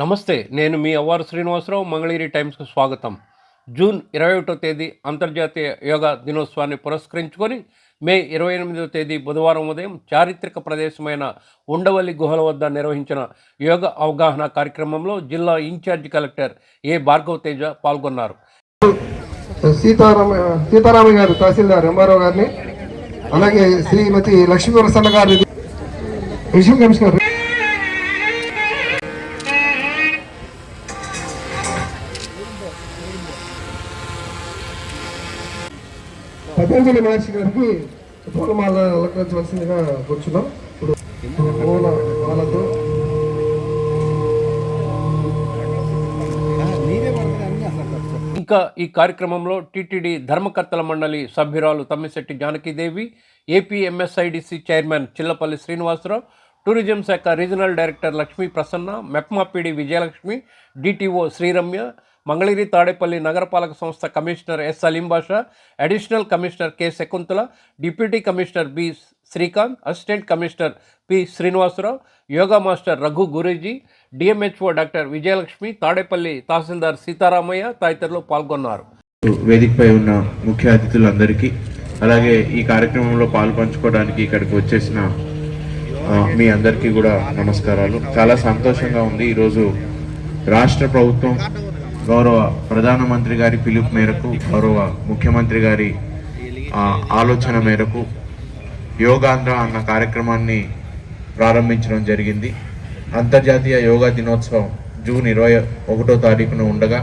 నమస్తే నేను మీ అవ్వారు శ్రీనివాసరావు మంగళగిరి టైమ్స్కు స్వాగతం. జూన్ ఇరవై ఒకటో తేదీ అంతర్జాతీయ యోగా దినోత్సవాన్ని పురస్కరించుకొని మే ఇరవై ఎనిమిదవ తేదీ బుధవారం ఉదయం చారిత్రక ప్రదేశమైన ఉండవల్లి గుహల వద్ద నిర్వహించిన యోగా అవగాహన కార్యక్రమంలో జిల్లా in charge collector A Bhargav Teja పాల్గొన్నారు. సీతారామ సీతారామయ్య గారు తహసీల్దార్ ఎంఆర్ఓ గారిని అలాగే శ్రీమతి లక్ష్మీ ప్రసన్న గారి కమిషనర్ పతంజలి మహర్షి గారికి పూలమాల అలంకరించవలసిందిగా కూర్చున్నాం. ఇప్పుడు పూల మాలతో ఇంకా ఈ కార్యక్రమంలో టీటీడీ ధర్మకర్తల మండలి సభ్యురాలు Tammisetti Janakidevi AP MSIDC chairman Chillapalli Srinivasarao tourism శాఖ regional director Lakshmi Prasanna MEPMA PD Vijayalakshmi DTO Sriramya Mangalagiri Tadepalli నగరపాలక సంస్థ commissioner S Saleem Basha additional commissioner K Shakuntala deputy commissioner B Srikanth assistant commissioner P Srinivasarao yoga master Raghu Guruji DMHO doctor Vijayalakshmi Tadepalli తహసీల్దార్ సీతారామయ్య తదితరులు పాల్గొన్నారు. వేదికపై ఉన్న ముఖ్య అతిథులందరికీ అలాగే ఈ కార్యక్రమంలో పాలు పంచుకోవడానికి ఇక్కడికి వచ్చేసిన మీ అందరికీ కూడా నమస్కారాలు. చాలా సంతోషంగా ఉంది ఈరోజు రాష్ట్ర ప్రభుత్వం గౌరవ ప్రధానమంత్రి గారి పిలుపు మేరకు గౌరవ ముఖ్యమంత్రి గారి ఆలోచన మేరకు యోగాంధ్ర అన్న కార్యక్రమాన్ని ప్రారంభించడం జరిగింది. అంతర్జాతీయ యోగా దినోత్సవం జూన్ ఇరవై ఒకటో తారీఖున ఉండగా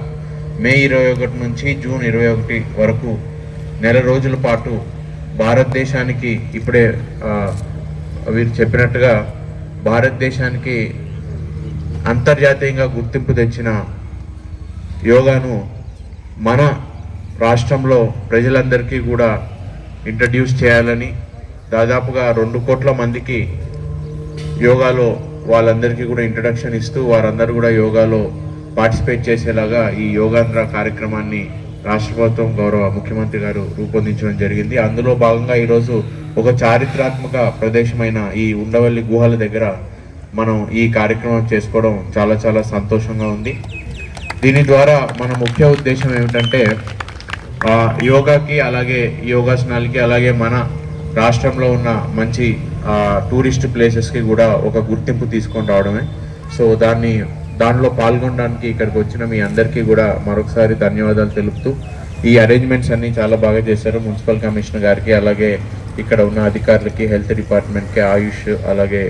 మే ఇరవై ఒకటి నుంచి జూన్ ఇరవై ఒకటి వరకు నెల రోజుల పాటు భారతదేశానికి ఇప్పుడే వీరు చెప్పినట్టుగా భారతదేశానికి అంతర్జాతీయంగా గుర్తింపు తెచ్చిన యోగాను మన రాష్ట్రంలో ప్రజలందరికీ కూడా ఇంట్రడ్యూస్ చేయాలని దాదాపుగా రెండు కోట్ల మందికి యోగాలో వాళ్ళందరికీ కూడా ఇంట్రడక్షన్ ఇస్తూ వారందరూ కూడా యోగాలో పార్టిసిపేట్ చేసేలాగా ఈ యోగాంధ్ర కార్యక్రమాన్ని రాష్ట్ర ప్రభుత్వం గౌరవ ముఖ్యమంత్రి గారు రూపొందించడం జరిగింది. అందులో భాగంగా ఈరోజు ఒక చారిత్రాత్మక ప్రదేశమైన ఈ ఉండవల్లి గుహల దగ్గర మనం ఈ కార్యక్రమం చేసుకోవడం చాలా చాలా సంతోషంగా ఉంది. దీని ద్వారా మన ముఖ్య ఉద్దేశం ఏమిటంటే యోగాకి అలాగే యోగాసనాలకి అలాగే మన రాష్ట్రంలో ఉన్న మంచి టూరిస్ట్ ప్లేసెస్కి కూడా ఒక గుర్తింపు తీసుకొని రావడమే. సో దాన్ని దానిలో పాల్గొనడానికి ఇక్కడికి వచ్చిన మీ అందరికీ కూడా మరొకసారి ధన్యవాదాలు తెలుపుతూ ఈ అరేంజ్మెంట్స్ అన్నీ చాలా బాగా చేశారు. మున్సిపల్ కమిషనర్ గారికి అలాగే ఇక్కడ ఉన్న అధికారులకి హెల్త్ డిపార్ట్మెంట్కి ఆయుష్ అలాగే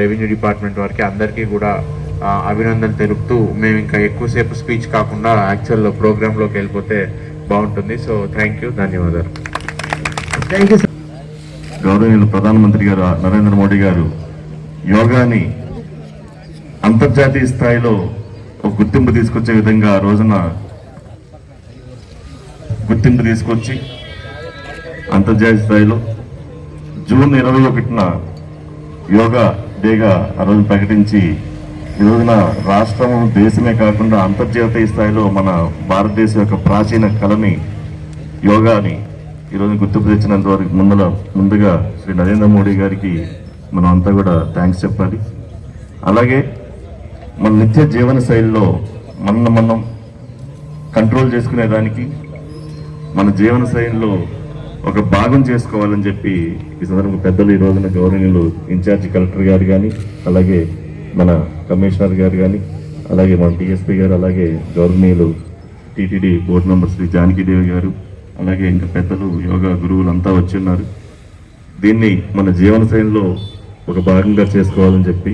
రెవెన్యూ డిపార్ట్మెంట్ వారికి అందరికీ కూడా ఆ, అభినందనలు తెలుపుతూ మేము ఇంకా ఎక్కువసేపు స్పీచ్ కాకుండా యాక్చువల్ ప్రోగ్రాంలోకి వెళ్ళిపోతే బాగుంటుంది. సో థ్యాంక్ యూ ధన్యవాదాలు. థ్యాంక్ యూ గౌరవనీయులు ప్రధానమంత్రి గారు నరేంద్ర మోడీ గారు యోగాని అంతర్జాతీయ స్థాయిలో ఒక గుర్తింపు తీసుకొచ్చే విధంగా ఆ రోజున గుర్తింపు తీసుకొచ్చి అంతర్జాతీయ స్థాయిలో జూన్ ఇరవై ఒకటిన యోగా డేగా ఆ రోజు ప్రకటించి ఈ రోజున రాష్ట్రం దేశమే కాకుండా అంతర్జాతీయ స్థాయిలో మన భారతదేశం యొక్క ప్రాచీన కళని యోగాని ఈరోజు గుర్తింపు తెచ్చినంత వరకు ముందల ముందుగా శ్రీ నరేంద్ర మోడీ గారికి మనం అంతా కూడా థ్యాంక్స్ చెప్పాలి. అలాగే మన నిత్య జీవన శైలిలో మన మనం కంట్రోల్ చేసుకునేదానికి మన జీవన శైలిలో ఒక భాగం చేసుకోవాలని చెప్పి ఈ సందర్భంగా పెద్దలు ఈ రోజున గౌరవనీయులు ఇన్ఛార్జి కలెక్టర్ గారు కానీ అలాగే మన కమిషనర్ గారు కానీ అలాగే మన డిఎస్పీ గారు అలాగే గౌరవనీయులు TTD board member Shri Janakidevi గారు అలాగే ఇంకా పెద్దలు యోగా గురువులు అంతా వచ్చి ఉన్నారు. దీన్ని మన జీవన శైలిలో ఒక భాగంగా చేసుకోవాలని చెప్పి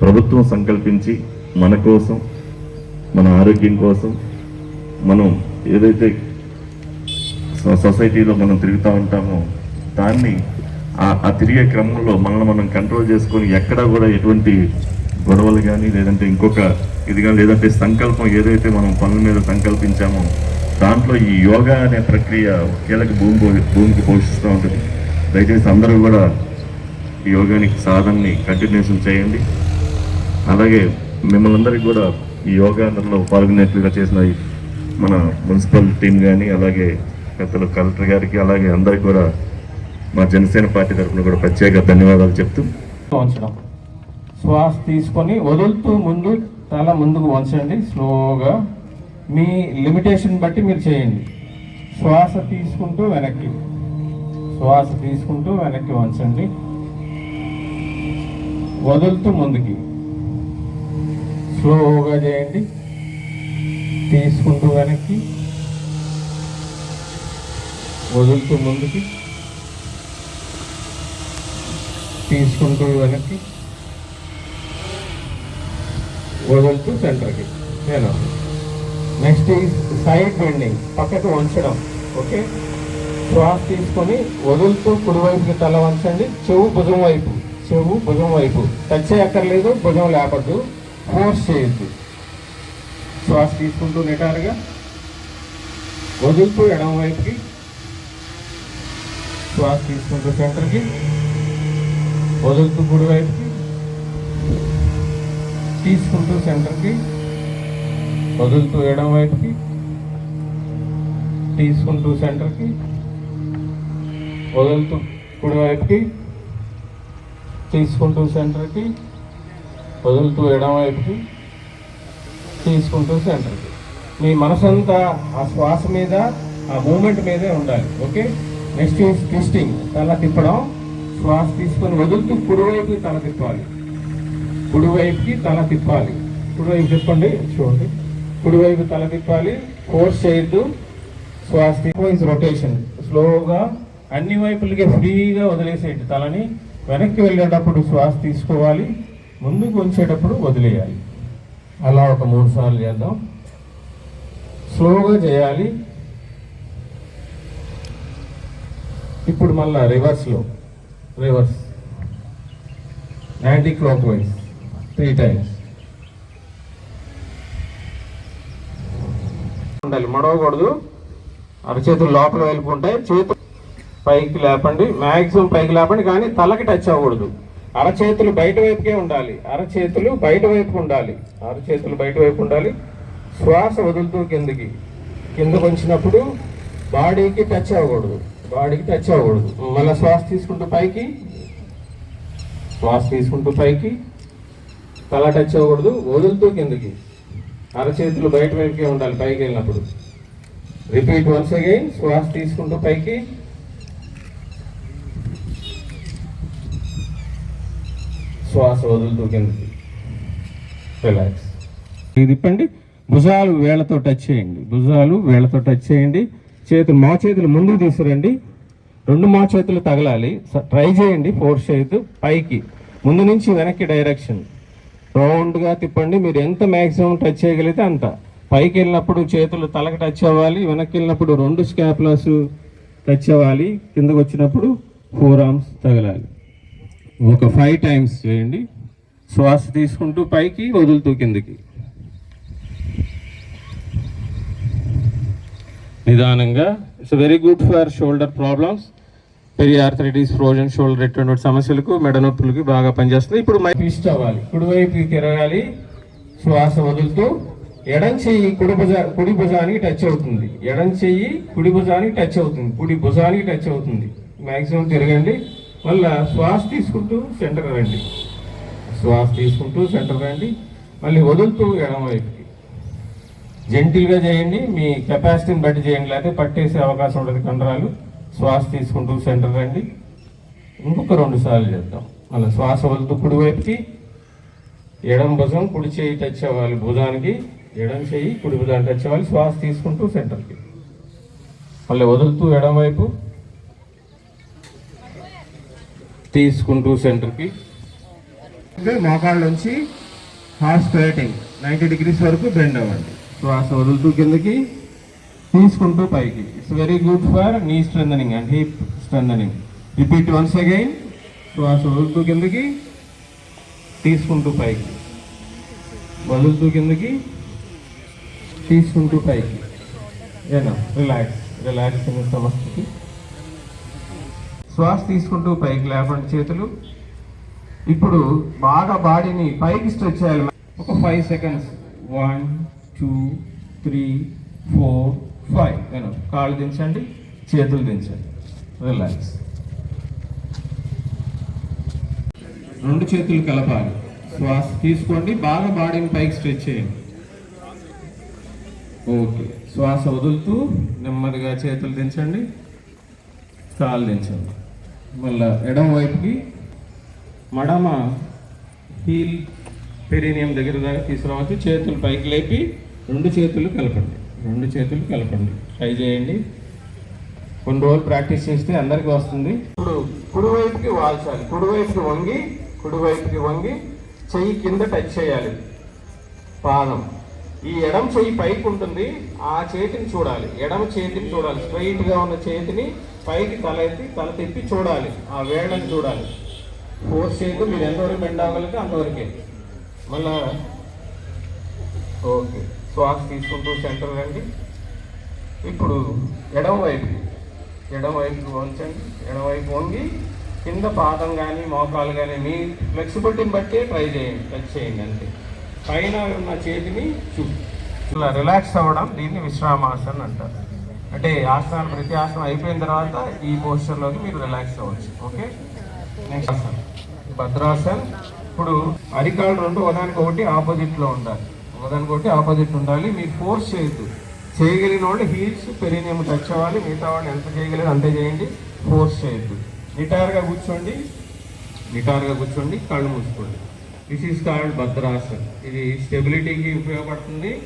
ప్రభుత్వం సంకల్పించి మన కోసం మన ఆరోగ్యం కోసం మనం ఏదైతే సొసైటీలో మనం తిరుగుతూ ఉంటామో దాన్ని ఆ- ఆ తిరిగే క్రమంలో మనల్ని మనం కంట్రోల్ చేసుకొని ఎక్కడా కూడా ఎటువంటి గొడవలు కానీ లేదంటే ఇంకొక ఇది కానీ లేదంటే సంకల్పం ఏదైతే మనం పనుల మీద సంకల్పించామో దాంట్లో ఈ యోగా అనే ప్రక్రియ కీలక భూమి భూమికి పోషిస్తూ ఉంటుంది. దయచేసి అందరూ కూడా ఈ యోగానికి సాధనని కంటిన్యూషన్ చేయండి. అలాగే మిమ్మల్ని అందరికీ కూడా ఈ యోగాలో పాల్గొనేట్లుగా చేసిన మన మున్సిపల్ టీం కానీ అలాగే పెద్దలు కలెక్టర్ గారికి అలాగే అందరికి కూడా మా జనసేన పార్టీ తరఫున కూడా ప్రత్యేక ధన్యవాదాలు చెప్తూ శ్వాస తీసుకొని వదులుతూ ముందు తల ముందుకు వంచండి. స్లోగా మీ లిమిటేషన్ బట్టి మీరు చేయండి. శ్వాస తీసుకుంటూ వెనక్కి. శ్వాస తీసుకుంటూ వెనక్కి వంచండి. వదులుతూ ముందుకి. స్లోగా చేయండి. తీసుకుంటూ వెనక్కి. వదులుతూ ముందుకి. తీసుకుంటూ వెనక్కి. వదులుతూ సెంటర్కి నేను. నెక్స్ట్ ఈజ్ సైడ్ బెండింగ్ పక్కకు వంచడం. ఓకే శ్వాస తీసుకొని వదులుతూ కుడివైపుకి తల వంచండి. చెవు భుజం వైపు. చెవు భుజం వైపు. టచ్ చేయక్కర్లేదు భుజం లేపద్దు. ఫోర్స్ చేయొద్దు. శ్వాస తీసుకుంటూ నిటారుగా. వదులుతూ ఎడమ వైపుకి. శ్వాస తీసుకుంటూ సెంటర్కి వదులుతూ కుడివైపుకి తీసుకుంటూ సెంటర్కి వదులుతూ ఎడం వైపుకి తీసుకుంటూ సెంటర్కి వదులుతూ కుడి వైపుకి తీసుకుంటూ సెంటర్కి వదులుతూ ఎడం వైపుకి తీసుకుంటూ సెంటర్కి. మీ మనసంతా ఆ శ్వాస మీద ఆ మూమెంట్ మీదే ఉండాలి ఓకే? నెక్స్ట్ ట్విస్టింగ్ తల తిప్పడం శ్వాస తీసుకొని వదులుతూ కుడివైపు తల తిప్పాలి. కుడివైపుకి తల తిప్పాలి. కుడివైపు తిప్పండి చూడండి. కుడివైపు తల తిప్పాలి. ఫోర్స్ చేయొద్దు శ్వాస వైజ్ రొటేషన్ స్లోగా అన్ని వైపులకి ఫ్రీగా వదిలేసేయండి తలని. వెనక్కి వెళ్ళేటప్పుడు శ్వాస తీసుకోవాలి. ముందుకు ఉంచేటప్పుడు వదిలేయాలి. అలా ఒక మూడు సార్లు చేద్దాం. స్లోగా చేయాలి. ఇప్పుడు మళ్ళా రివర్స్లో reverse anti clock wise three times ఉండాలి. మడవకూడదు. అరచేతులు లోపల వెళ్ళిపోంటాయి చేతులు పైకి లేపండి. మ్యాక్సిమం పైకి లేపండి కానీ తలకి టచ్ అవ్వకూడదు. అరచేతులు బయట వైపుకే ఉండాలి. అరచేతులు బయట వైపు ఉండాలి. అరచేతులు బయట వైపు ఉండాలి. శ్వాస వదులుతూ కిందకి. కిందకు వచ్చినప్పుడు బాడీకి టచ్ అవ్వకూడదు. బాడీకి టచ్ అవ్వకూడదు. మళ్ళీ శ్వాస తీసుకుంటూ పైకి. శ్వాస తీసుకుంటూ పైకి. తల టచ్ అవ్వకూడదు వదులుతూ కిందకి. అరచేతులు బయట వైపుకే ఉండాలి పైకి వెళ్ళినప్పుడు. రిపీట్ వన్స్ అగైన్ శ్వాస తీసుకుంటూ పైకి. శ్వాస వదులుతూ కిందకి. రిలాక్స్ ఇది తిప్పండి. భుజాలు వేళ్ళతో టచ్ చేయండి. భుజాలు వేళ్ళతో టచ్ చేయండి. చేతులు మా చేతులు ముందుకు తీసుకురండి. రెండు మా చేతులు తగలాలి. ట్రై చేయండి. ఫోర్స్ చేయొద్దు పైకి. ముందు నుంచి వెనక్కి డైరెక్షన్ రౌండ్గా తిప్పండి. మీరు ఎంత మ్యాక్సిమం టచ్ చేయగలిగితే అంత. పైకి వెళ్ళినప్పుడు చేతులు తలకు టచ్ అవ్వాలి. వెనక్కి వెళ్ళినప్పుడు రెండు స్కాప్లాస్ టచ్ అవ్వాలి. కిందకు వచ్చినప్పుడు ఫోర్ ఆర్మ్స్ తగలాలి. ఒక ఫైవ్ టైమ్స్ చేయండి. శ్వాస తీసుకుంటూ పైకి వదులుతూ కిందకి. నిదానంగా. It's very good for shoulder problems. Periarthritis frozen shoulder ఎటువంటి సమస్యలకు మెడ నొప్పులకి బాగా పనిచేస్తుంది. ఇప్పుడు మై ట్విస్ట్ అవ్వాలి కుడివైపుకి తిరగాలి. శ్వాస వదులుతూ ఎడం చెయ్యి కుడి భుజ కుడి భుజానికి టచ్ అవుతుంది. ఎడం చెయ్యి కుడి భుజానికి టచ్ అవుతుంది. కుడి భుజానికి టచ్ అవుతుంది. మ్యాక్సిమం తిరగండి. మళ్ళా శ్వాస తీసుకుంటూ సెంటర్ రండి. శ్వాస తీసుకుంటూ సెంటర్ రండి. మళ్ళీ వదులుతూ ఎడం వైపుకి. జెంటిల్గా చేయండి. మీ కెపాసిటీని బట్టి చేయండి. లేకపోతే పట్టేసే అవకాశం ఉంటుంది కండరాలు. శ్వాస తీసుకుంటూ సెంటర్ రండి. ఇంకొక రెండు సార్లు చేద్దాం. మళ్ళీ శ్వాస వదులుతూ కుడి వైపుకి ఎడం భుజం కుడి చేయి టచ్ అవ్వాలి భుజానికి ఎడం చేయి కుడి భుజాన్ని టచ్ అవ్వాలి శ్వాస తీసుకుంటూ సెంటర్కి. మళ్ళీ వదులుతూ ఎడం వైపు తీసుకుంటూ సెంటర్కి. మోకాళ్ళ నుంచి హాఫ్ స్క్వేటింగ్ నైంటీ డిగ్రీస్ వరకు బెండ్ అవ్వండి. శ్వాస వదులుతూ కిందకి తీసుకుంటూ పైకి. It's very good for knee strengthening and hip strengthening repeat once again శ్వాస వదులుతూ కిందకి. తీసుకుంటూ పైకి. వదులుతూ కిందకి. తీసుకుంటూ పైకి. ఏనా రిలాక్స్ రిలాక్స్ అనే సమస్యకి శ్వాస తీసుకుంటూ పైకి లేపండి చేతులు. ఇప్పుడు బాగా బాడీని పైకి స్ట్రెచ్ చేయాలి. ఒక five seconds one two three four five నేను కాళ్ళు దించండి చేతులు దించండి. రిలాక్స్ రెండు చేతులు కలపాలి. శ్వాస తీసుకోండి బాగా బాడీని పైకి స్ట్రెచ్ చేయండి. ఓకే శ్వాస వదులుతూ నెమ్మదిగా చేతులు దించండి కాళ్ళు దించండి. మళ్ళా ఎడమ వైపుకి మడమ హీల్ పెరీనియం దగ్గర దాకా తీసుకురావచ్చు. చేతులు పైకి లేపి రెండు చేతులు కలపండి. రెండు చేతులు కలపండి. ట్రై చేయండి. కొన్ని రోజులు ప్రాక్టీస్ చేస్తే అందరికీ వస్తుంది. ఇప్పుడు కుడివైపుకి వాల్చాలి. కుడివైపుకి వంగి కుడివైపుకి వంగి చెయ్యి కింద టచ్ చేయాలి. పాదం. ఈ ఎడమ చెయ్యి పైకి ఉంటుంది. ఆ చేతిని చూడాలి. ఎడమ చేతిని చూడాలి. స్ట్రైట్గా ఉన్న చేతిని పైకి తల ఎత్తి తల తిప్పి చూడాలి. ఆ వేళ్ళని చూడాలి. ఫోర్స్ చేతి మీరు ఎంతవరకు బెండ్ అవ్వగలిగితే అంతవరకే. మళ్ళా ఓకే. శ్వాస తీసుకుంటూ సెంటర్ రండి. ఇప్పుడు ఎడమవైపు ఎడవైపు వంచండి ఎడవైపు వంగి కింద పాదం కానీ మోకాలు కానీ మీ ఫ్లెక్సిబిలిటీని బట్టి ట్రై చేయండి టచ్ చేయండి అంతే. పైన ఉన్న చేతిని చూ. ఇలా రిలాక్స్ అవ్వడం దీన్ని విశ్రామాసన్ అంటారు. అంటే ఆసనాలు ప్రతి ఆసనం అయిపోయిన తర్వాత ఈ పోస్టర్లోకి మీరు రిలాక్స్ అవ్వచ్చు ఓకే నెక్స్ట్ ఆసన్. భద్రాసన్. ఇప్పుడు అరికాలు రెండు ఒకదానికి ఒకటి ఆపోజిట్లో ఉండాలి. ఒకదానికి కొట్టి ఆపోజిట్ ఉండాలి. మీరు ఫోర్స్ చేయొద్దు. చేయగలిగిన వాళ్ళు హీల్స్ పెరిగినేం టచ్ అవ్వాలి. మిగతా వాళ్ళు ఎంత చేయగలిగిన అంతే చేయండి. ఫోర్స్ చేయొద్దు. నిటారుగా కూర్చోండి. నిటారుగా కూర్చోండి. కళ్ళు మూసుకోండి. This is called Bhadrasan. ఇది స్టెబిలిటీకి ఉపయోగపడుతుంది.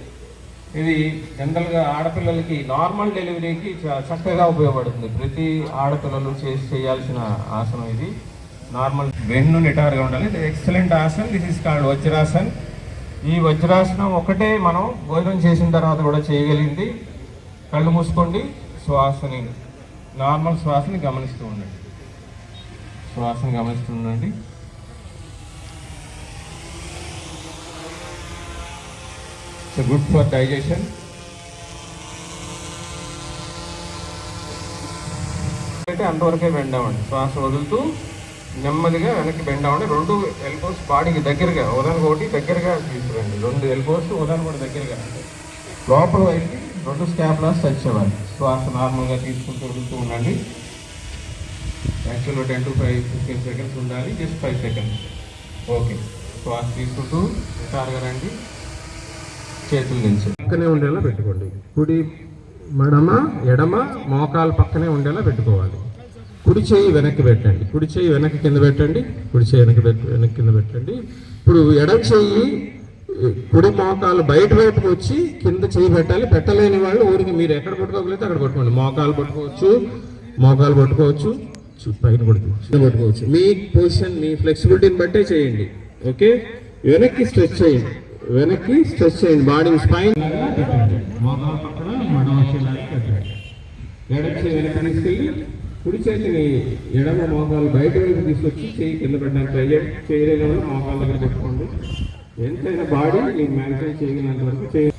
ఇది జనరల్గా ఆడపిల్లలకి నార్మల్ డెలివరీకి చక్కగా ఉపయోగపడుతుంది. ప్రతి ఆడపిల్లలు చేసి చేయాల్సిన ఆసనం ఇది. నార్మల్ వెన్ను నిటారుగా ఉండాలి. ఇది excellent asan. This is called Vajrasan. ఈ వజ్రాసనం ఒకటే మనం భోజనం చేసిన తర్వాత కూడా చేయగలిగింది. కళ్ళు మూసుకోండి శ్వాసని నార్మల్ శ్వాసని గమనిస్తూ ఉండండి. శ్వాసని గమనిస్తూ ఉండండి. సో గుడ్ ఫర్ డైజెషన్ అంటే అంతవరకే బెండ్ శ్వాస వదులుతూ నెమ్మదిగా వెనక్కి బెండ్ అవ్వండి. రెండు ఎల్బోస్ బాడీకి దగ్గరగా ఉదాహరణకు ఒకటి దగ్గరగా తీసుకురండి. రెండు ఎల్బోస్ ఉదాహరణ కూడా దగ్గరగా. లోపల వైపుకి రెండు స్టాప్లాస్ టచ్ అవ్వాలి. శ్వాస నార్మల్గా తీసుకుంటూ వెళ్తూ ఉండండి. యాక్చువల్గా ten to five fifteen seconds ఉండాలి. జస్ట్ ఫైవ్ సెకండ్స్ ఓకే శ్వాస తీసుకుంటూ సార్గా రండి. చేతులు నుంచి పక్కనే ఉండేలా పెట్టుకోండి. కుడి మడమ ఎడమ మోకాలు పక్కనే ఉండేలా పెట్టుకోవాలి. కుడి చేయి వెనక్కి పెట్టండి. కుడి చేయి వెనక్కి కింద పెట్టండి. కుడి చేయి వెనక్కి వెనక్కి కింద పెట్టండి. ఇప్పుడు ఎడమ చెయ్యి కుడి మోకాలు బయట వైపుకి వచ్చి కింద చేయి పెట్టాలి. పెట్టలేని వాళ్ళు ఊరికి మీరు ఎక్కడ పట్టుకోగలిగితే అక్కడ పట్టుకోండి. మోకాలు పట్టుకోవచ్చు మోకాలు పట్టుకోవచ్చు పైన పట్టుకోవచ్చు. కింద పట్టుకోవచ్చు. మీ పొజిషన్ మీ ఫ్లెక్సిబిలిటీని బట్టే చేయండి. ఓకే? వెనక్కి స్ట్రెచ్ చేయండి. వెనక్కి స్ట్రెచ్ చేయండి. బాడీ స్పైన్ మోకాలు పక్కన మడమ వచ్చేలాగా పెట్టండి చేయి వెనక్కి తీసుకెళ్ళి కుడి చేతిని ఎడమ మోకాలు బయట వైపు తీసుకొచ్చి చేయి కింద పెట్టడానికి ట్రై చేయండి చేయలేని వాళ్ళు మోకాల దగ్గర పెట్టుకోండి ఎంతైనా బాడీ మీకు మ్యానిఫైన్ చేయగలిగినంత వరకు చేయి.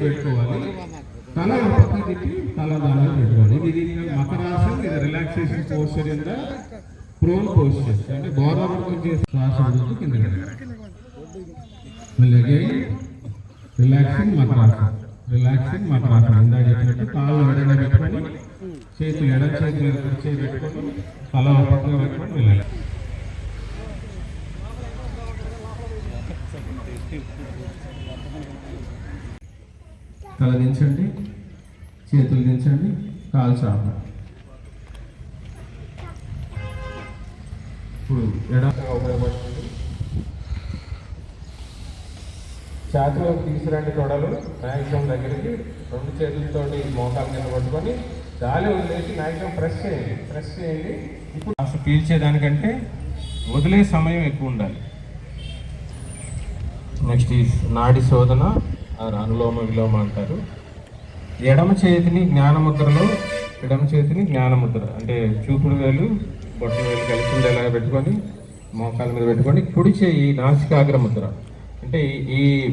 పెట్టుకోవాలి. తల తిప్పి తల పెట్టుకోవాలి. ఇది ఇది మకరాసన్ ఇది రిలాక్సేషన్ పోస్చర్ ప్రోన్ పోస్చర్ అంటే చేసే శ్వాస కింద మళ్ళీ again relaxing Makarasan relaxing Makarasan ఇందాక చెప్పినట్టు కాళ్ళు ఎడగా పెట్టుకొని చేతులు ఎడ చేతులు ఎడ చేయి పెట్టుకొని తల ఒక పక్కగా పెట్టుకొని వెళ్ళాలి. తల దించండి చేతులు దించండి కాలు చాపండి. ఇప్పుడు ఎడ ఉపయోగపడుతుంది చేతిలో తీసుకురండి తొడలు. మ్యాక్సిమం దగ్గరికి రెండు చేతులతోటి మోకాలు కింద పట్టుకొని గాలి వదిలేసి మ్యాక్సిమం ప్రెస్ చేయండి. ప్రెస్ చేయండి. ఇప్పుడు అసలు పీల్చేదానికంటే వదిలే సమయం ఎక్కువ ఉండాలి. నెక్స్ట్ ఈ నాడి శోధన అనులోమ విలోమ అంటారు. ఎడమ చేతిని జ్ఞానముద్రలో ఎడమ చేతిని జ్ఞానముద్ర అంటే చూపుడు వేలు బొట్టు వేలు కలిసి ఉండేలాగా పెట్టుకొని మోకాల మీద పెట్టుకొని కుడి చేయి నాసికాగ్ర ముద్ర అంటే ఈ-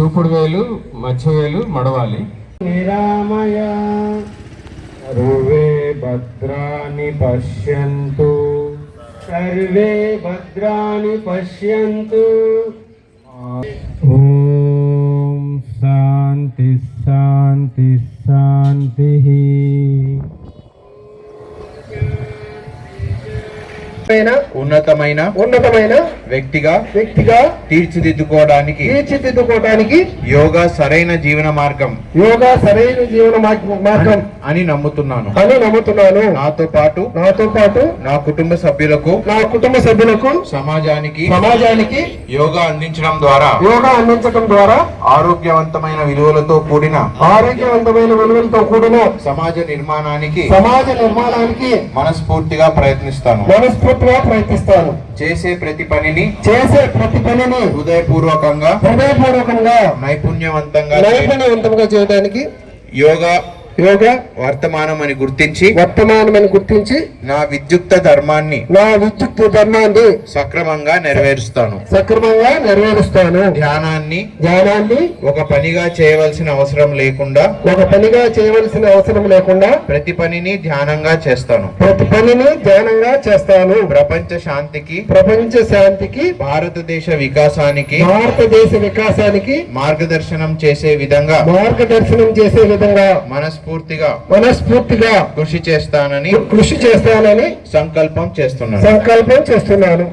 చూపుడు వేలు మధ్య వేలు మడవాలి. నిరామయ సర్వే భద్రాని పశ్యంతు. సర్వే భద్రాని పశ్యంతు. ఓం శాంతి శాంతి శాంతి. పైన ఉన్నతమైన ఉన్నతమైన వ్యక్తిగా వ్యక్తిగా తీర్చిదిద్దుకోవడానికి తీర్చిదిద్దుకోవడానికి యోగా సరైన జీవన మార్గం యోగా సరైన జీవన మార్గ- అని నమ్ముతున్నాను. అని నమ్ముతున్నాను. నాతో పాటు నాతో పాటు నా కుటుంబ సభ్యులకు నా కుటుంబ సభ్యులకు సమాజానికి సమాజానికి యోగా అందించడం ద్వారా యోగా అందించడం ద్వారా ఆరోగ్యవంతమైన విలువలతో కూడిన ఆరోగ్యవంతమైన విలువలతో కూడిన సమాజ నిర్మాణానికి సమాజ నిర్మాణానికి మనస్ఫూర్తిగా ప్రయత్నిస్తాను. మనస్ఫూర్తిగా ప్రయత్నిస్తాను చేసే ప్రతి పనిని చేసే ప్రతి పనిని హృదయపూర్వకంగా హృదయపూర్వకంగా నైపుణ్యవంతంగా. నైపుణ్యవంతంగా చేయడానికి యోగా యోగా వర్తమానం అని గుర్తించి వర్తమానమని గుర్తించి నా విద్యుక్త ధర్మాన్ని నా విద్యుత్ ధర్మాన్ని సక్రమంగా నెరవేరుస్తాను. సక్రమంగా నెరవేరుస్తాను. ధ్యానాన్ని జ్ఞానాన్ని ఒక పనిగా చేయవలసిన అవసరం లేకుండా ఒక పనిగా చేయవలసిన అవసరం లేకుండా ప్రతి పనిని ధ్యానంగా చేస్తాను. ప్రతి పనిని ధ్యానంగా చేస్తాను. ప్రపంచ శాంతికి ప్రపంచ శాంతికి భారతదేశ వికాసానికి భారతదేశ వికాసానికి మార్గదర్శనం చేసే విధంగా మార్గదర్శనం చేసే విధంగా మనస్ఫూర్తిగా మనస్ఫూర్తిగా కృషి చేస్తానని కృషి చేస్తానని సంకల్పం చేస్తున్నాను. సంకల్పం చేస్తున్నాను.